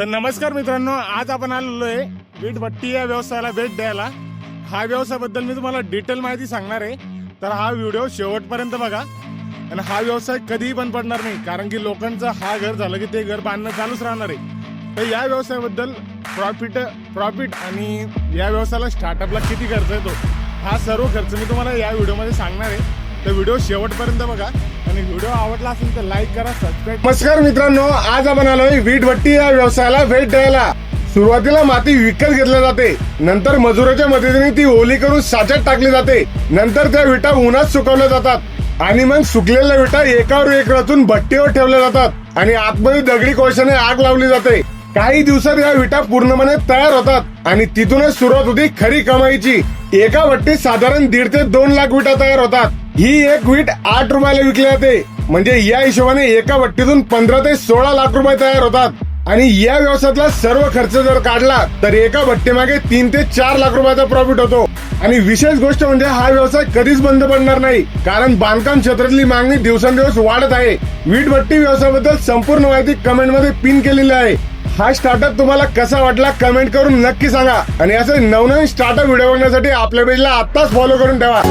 तर नमस्कार मित्रांनो आज आपण आलेलो आहे वीटभट्टी या व्यवसायाला भेट द्यायला. हा व्यवसायाबद्दल मी तुम्हाला डिटेल माहिती सांगणार आहे. तर हा व्हिडिओ शेवटपर्यंत बघा. आणि हा व्यवसाय कधीही बंद पडणार नाही कारण की लोकांचं हा घर झालं की ते घर बांधणं चालूच राहणार आहे. तर या व्यवसायाबद्दल प्रॉफिट प्रॉफिट आणि या व्यवसायाला स्टार्टअपला किती खर्च येतो हा सर्व खर्च मी तुम्हाला या व्हिडिओमध्ये सांगणार आहे. तर व्हिडिओ शेवटपर्यंत बघा. आणि व्हिडिओ आवडला असेल तर लाईक करा सबस्क्राईब नमस्कार मित्रांनो आज आपण आलोय वीटभट्टी या व्यवसायाला भेट द्यायला. सुरुवातीला माती विकत घेतल्या जाते. नंतर मजुराच्या मदतीने ती ओली करून साच्यात टाकली जाते. नंतर त्या विटा उन्हात सुकवल्या जातात. आणि मग सुकलेल्या विटा एकावर एक रचून भट्टीवर ठेवल्या जातात. आणि आतमध्ये दगडी कोळशाने आग लावली जाते. काही दिवसात या विटा पूर्णपणे तयार होतात. आणि तिथूनच सुरुवात होती खरी कमाईची. एका भट्टीत साधारण दीड ते दोन लाख विटा तयार होतात. ही एक वीट आठ रुपयाला विकली जाते. म्हणजे या हिशोबाने एका वट्टीतून पंधरा ते सोळा लाख रुपये तयार होतात. आणि या व्यवसायातला सर्व खर्च जर काढला तर एका भट्टीमागे तीन ते चार लाख रुपयाचा प्रॉफिट होतो. आणि विशेष गोष्ट म्हणजे हा व्यवसाय कधीच बंद पडणार नाही. कारण बांधकाम क्षेत्रातली मागणी दिवसेंदिवस वाढत आहे. वीट भट्टी व्यवसायाबद्दल संपूर्ण माहिती कमेंटमध्ये पिन केलेली आहे. हा स्टार्टअप तुम्हाला कसा वाटला कमेंट करून नक्की सांगा. आणि असे नवनवीन स्टार्टअप व्हिडिओ बघण्यासाठी आपल्या पेजला आत्ताच फॉलो करून ठेवा.